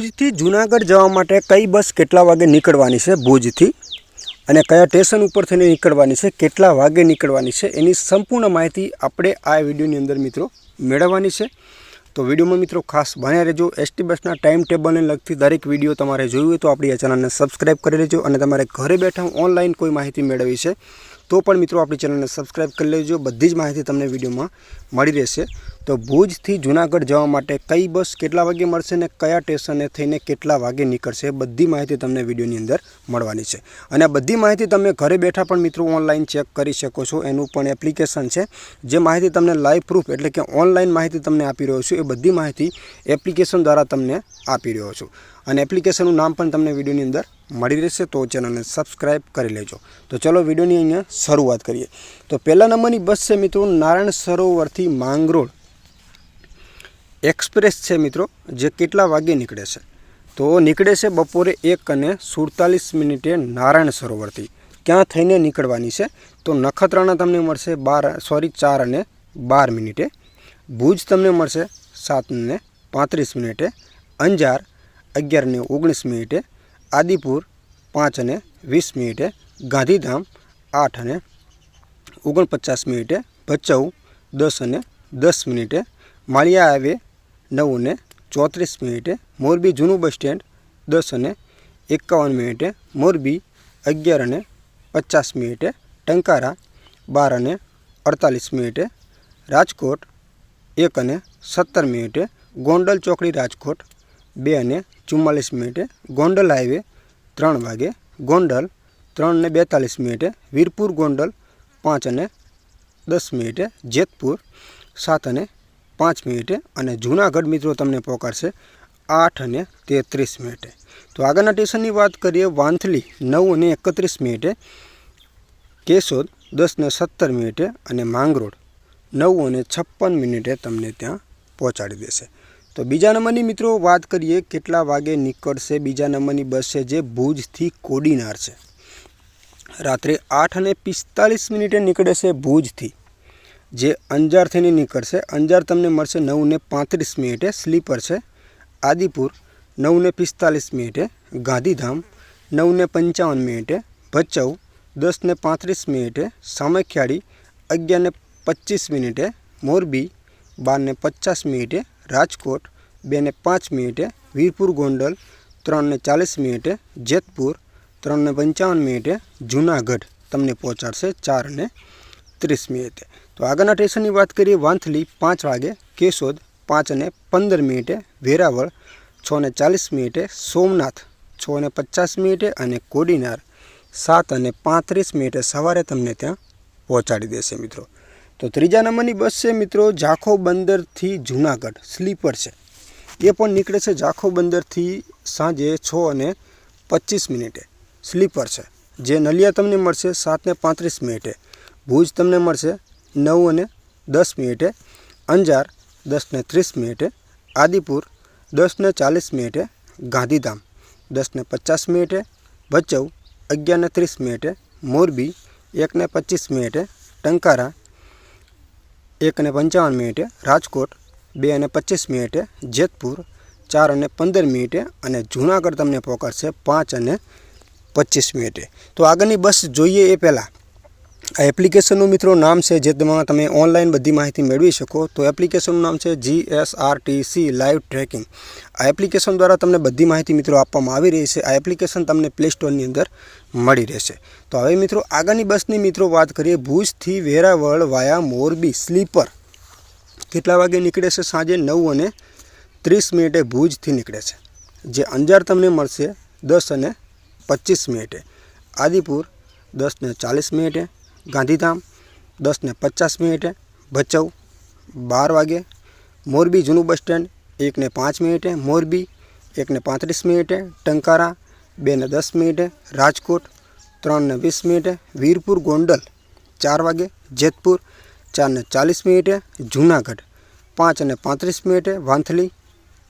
ભુજથી જુનાગઢ જવા માટે કઈ બસ કેટલા વાગે નીકળવાની છે ભુજથી? અને કયા સ્ટેશન ઉપર થઈને નીકળવાની છે? કેટલા વાગે નીકળવાની છે? એની સંપૂર્ણ માહિતી આપણે આ વિડીયોની અંદર મિત્રો મેળવવાની છે. તો વિડીયોમાં મિત્રો ખાસ બન્યા રહેજો. એસટી બસના ટાઈમ ટેબલને લગતી દરેક વીડિયો તમારે જોયું હોય તો આપણી આ ચેનલને સબસ્ક્રાઈબ કરી લેજો અને તમારે ઘરે બેઠા ઓનલાઈન કોઈ માહિતી મેળવવી છે તો પણ મિત્રો આપણી ચેનલને સબસ્ક્રાઈબ કરી લેજો. બધી જ માહિતી તમને વિડીયોમાં મળી રહેશે. તો ભુજથી જુનાગઢ જવા માટે કઈ બસ કેટલા વાગે મળશે ને કયા સ્ટેશને થઈને કેટલા વાગે નીકળશે, બધી માહિતી તમને વિડીયોની અંદર મળવાની છે. અને બધી માહિતી તમે ઘરે બેઠા પણ મિત્રો ઓનલાઈન ચેક કરી શકો છો. એનું પણ એપ્લિકેશન છે. જે માહિતી તમને લાઈવ પ્રૂફ એટલે કે ઓનલાઈન માહિતી તમને આપી રહ્યો છું, એ બધી માહિતી એપ્લિકેશન દ્વારા તમને આપી રહ્યો છું. અને એપ્લિકેશનનું નામ પણ તમને વિડીયોની અંદર મળી રહેશે તો ચેનલને સબસ્ક્રાઈબ કરી લેજો. તો ચલો વિડીયોની અહીંયા શરૂઆત કરીએ. તો પહેલા નંબરની બસ છે મિત્રો નારાયણ સરોવરથી માંગરોળ. એક્સપ્રેસ છે મિત્રો, જે કેટલા વાગે નીકળે છે? તો નીકળે છે બપોરે એક અને સુડતાલીસ મિનિટે નારાયણ સરોવરથી. ક્યાં થઈને નીકળવાની છે? તો નખત્રાણા તમને મળશે બાર, સોરી, ચાર અને બાર મિનિટે. ભુજ તમને મળશે સાત ને પાંત્રીસ મિનિટે. અંજાર અગિયાર ને ઓગણીસ મિનિટે. આદિપુર પાંચ અને વીસ મિનિટે ગાંધીધામ, આઠ અને ઓગણપચાસ મિનિટે ભચાઉ, દસ અને દસ મિનિટે માળિયા હાઈવે, નવ અને ચોત્રીસ મિનિટે મોરબી જૂનું બસ સ્ટેન્ડ, દસ અને એકાવન મિનિટે મોરબી, અગિયાર અને પચાસ મિનિટે ટંકારા, બાર અને અડતાલીસ મિનિટે રાજકોટ, એક અને સત્તર મિનિટે ગોંડલ ચોકડી રાજકોટ, બે અને ચુમ્માલીસ મિનિટે ગોંડલ હાઈવે ત્રણ વાગે, ગોંડલ ત્રણ ને બેતાલીસ મિનિટે, વીરપુર, ગોંડલ પાંચ અને દસ મિનિટે, જેતપુર સાત અને પાંચ મિનિટે અને જૂનાગઢ મિત્રો તમને પહોંચાડશે આઠ અને તેત્રીસ મિનિટે. તો આગળના સ્ટેશનની વાત કરીએ, વાંથલી નવ અને એકત્રીસ મિનિટે, કેશોદ દસ ને સત્તર મિનિટે અને માંગરોળ નવ અને છપ્પન મિનિટે તમને ત્યાં પહોંચાડી દેશે. તો બીજા નંબરની મિત્રો વાત કરીએ કેટલા વાગે નીકળશે બીજા નંબરની બસ છે જે ભુજથી કોડીનાર છે. રાત્રે આઠ અને પિસ્તાલીસ મિનિટે નીકળે છે ભુજથી, જે અંજારથીની નીકળશે. અંજાર તમને મળશે નવ ને પાંત્રીસ મિનિટે સ્લીપર છે. આદિપુર નવ ને પિસ્તાલીસ મિનિટે ગાંધીધામ, નવ ને પંચાવન મિનિટે ભચાઉ, દસ ને પાંત્રીસ મિનિટે સામખિયાળી, અગિયાર ને પચીસ મિનિટે મોરબી, બાર ને પચાસ મિનિટે રાજકોટ બે ને પાંચ મિનિટે વીરપુર ગોંડલ ત્રણ ને ચાલીસ મિનિટે જેતપુર ત્રણ ને પંચાવન મિનિટે જૂનાગઢ. તમને પહોંચાડશે ચાર ને ત્રીસ મિનિટે. તો આગળના સ્ટેશનની વાત કરીએ, વાંથલી પાંચ વાગે, કેશોદ પાંચ અને પંદર મિનિટે, વેરાવળ છ ને ચાલીસ મિનિટે, સોમનાથ છ ને પચાસ મિનિટે અને કોડીનાર સાત અને પાંત્રીસ મિનિટે સવારે તમને ત્યાં પહોંચાડી દેશે મિત્રો. તો ત્રીજા નંબરની બસ છે મિત્રો ઝાખો બંદરથી જૂનાગઢ, સ્લીપર છે. એ પણ નીકળે છે ઝાખો બંદરથી સાંજે છ અને પચીસ મિનિટે. સ્લીપર છે. જે નલિયા તમને મળશે સાત ને પાંત્રીસ મિનિટે. ભુજ તમને મળશે નવ અને દસ મિનિટે. અંજાર દસ ને ત્રીસ મિનિટે. આદિપુર દસ ને ચાલીસ મિનિટે. ગાંધીધામ દસ ને પચાસ મિનિટે. ભચાઉ અગિયાર ને ત્રીસ મિનિટે. મોરબી એક ને પચીસ મિનિટે. ટંકારા એક અને પંચાવન મિનિટે રાજકોટ બે અને પચીસ મિનિટે જેતપુર ચાર અને પંદર મિનિટે અને જૂનાગઢ તમને પહોંચાડશે પાંચ અને પચીસ મિનિટે. તો આગળની બસ જોઈએ એ પહેલાં. આ એપ્લિકેશનનું મિત્રો નામ છે, જેમાં તમે ઓનલાઈન બધી માહિતી મેળવી શકો. તો એપ્લિકેશનનું નામ છે G S R T C live tracking આ એપ્લિકેશન દ્વારા તમને બધી માહિતી મિત્રો આપવામાં આવી રહી છે. આ એપ્લિકેશન તમને પ્લે સ્ટોરની અંદર મળી રહેશે. તો હવે મિત્રો આગળની બસની મિત્રો વાત કરીએ. ભુજથી વેરાવળ વાયા મોરબી સ્લીપર. કેટલા વાગે નીકળે છે? સાંજે નવ અને ત્રીસ મિનિટે ભુજથી નીકળે છે. જે અંજાર તમને મળશે દસ અને પચીસ મિનિટે. આદિપુર દસ ને ચાલીસ મિનિટે. ગાંધીધામ દસ ને પચાસ મિનિટે ભચાઉ, બાર વાગે મોરબી જૂનું બસ સ્ટેન્ડ એક ને પાંચ મિનિટે મોરબી એક ને પાંત્રીસ મિનિટે ટંકારા બે ને દસ મિનિટે રાજકોટ ત્રણ ને વીસ મિનિટે વીરપુર ગોંડલ, ચાર વાગે જેતપુર ચાર ને ચાલીસ મિનિટે જૂનાગઢ પાંચ અને પાંત્રીસ મિનિટે વાંથલી,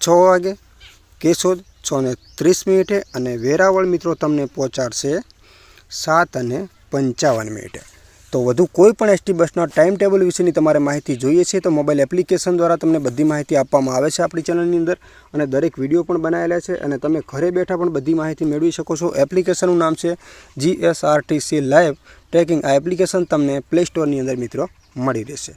છ વાગે કેશોદ છ ને ત્રીસ મિનિટે અને વેરાવળ મિત્રો તમને પહોંચાડશે સાત અને પંચાવન મિનિટે. તો વધુ કોઈ પણ એસટી બસના ટાઈમ ટેબલ વિશેની તમારે માહિતી જોઈએ છે, તો મોબાઈલ એપ્લિકેશન દ્વારા તમને બધી માહિતી આપવામાં આવે છે આપણી ચેનલની અંદર. અને દરેક વીડિયો પણ બનાવેલા છે અને તમે ઘરે બેઠા પણ બધી માહિતી મેળવી શકો છો. એપ્લિકેશનનું નામ છે જીએસઆરટીસી લાઈવ ટ્રેકિંગ આ એપ્લિકેશન તમને પ્લે સ્ટોરની અંદર મિત્રો મળી રહેશે.